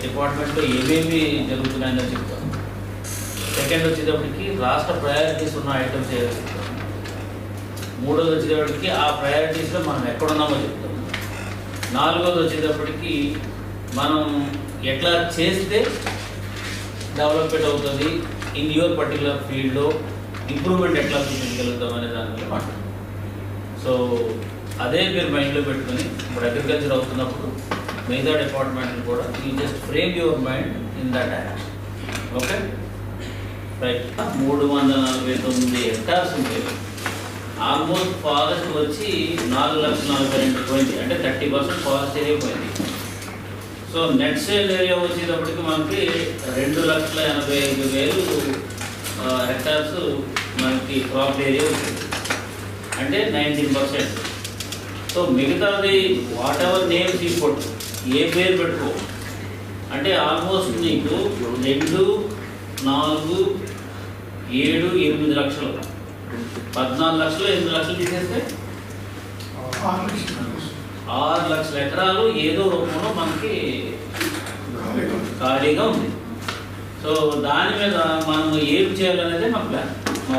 డిపార్ట్మెంట్లో ఏమేమి జరుగుతున్నాయని చెప్తాము సెకండ్ వచ్చేటప్పటికి రాష్ట్ర ప్రయారిటీస్ ఉన్న ఐటమ్స్ ఏదో చెప్తాం మూడోది వచ్చేటప్పటికి ఆ ప్రయారిటీస్లో మనం ఎక్కడున్నామో చెప్తాం నాలుగోది వచ్చేటప్పటికి మనం ఎట్లా చేస్తే డెవలప్మెంట్ అవుతుంది? ఇన్ యువర్ పర్టికులర్ ఫీల్డ్లో ఇంప్రూవ్మెంట్ ఎట్లా చూపించగలుగుతాం అనే దాని మీద సో అదే మీరు మైండ్లో పెట్టుకొని ఇప్పుడు అగ్రికల్చర్ అవుతున్నప్పుడు మిగతా డిపార్ట్మెంట్ కూడా you just frame your mind in that direction okay right మూడు వందల నలభై తొమ్మిది హెక్టార్స్ ఉంటాయి ఆల్మోస్ట్ ఫారెస్ట్ వచ్చి నాలుగు లక్షల నలభై రెండు పోయింది అంటే థర్టీ పర్సెంట్ ఫారెస్ట్ ఏరియా పోయింది. సో నెట్ సేల్ ఏరియా వచ్చేటప్పటికి మనకి రెండు లక్షల ఎనభై ఐదు వేలు హెక్టార్స్ మనకి క్రాప్ ఏరియా వచ్చింది అంటే నైన్టీన్ పర్సెంట్ సో మిగతాది వాట్ ఎవర్ నేమ్ తీసుకోండి. ఏ పేరు పెట్టుకో. అంటే ఆల్మోస్ట్ నీకు రెండు నాలుగు ఏడు ఎనిమిది లక్షలు. పద్నాలుగు లక్షలు ఎనిమిది లక్షలు తీసేస్తే? ఆరు లక్షల. ఎకరాలు ఏదో రూపంలో మనకి ఖాళీగా ఉంది. సో దాని మీద మనం ఏం చేయాలనేది మా ప్లాన్ మా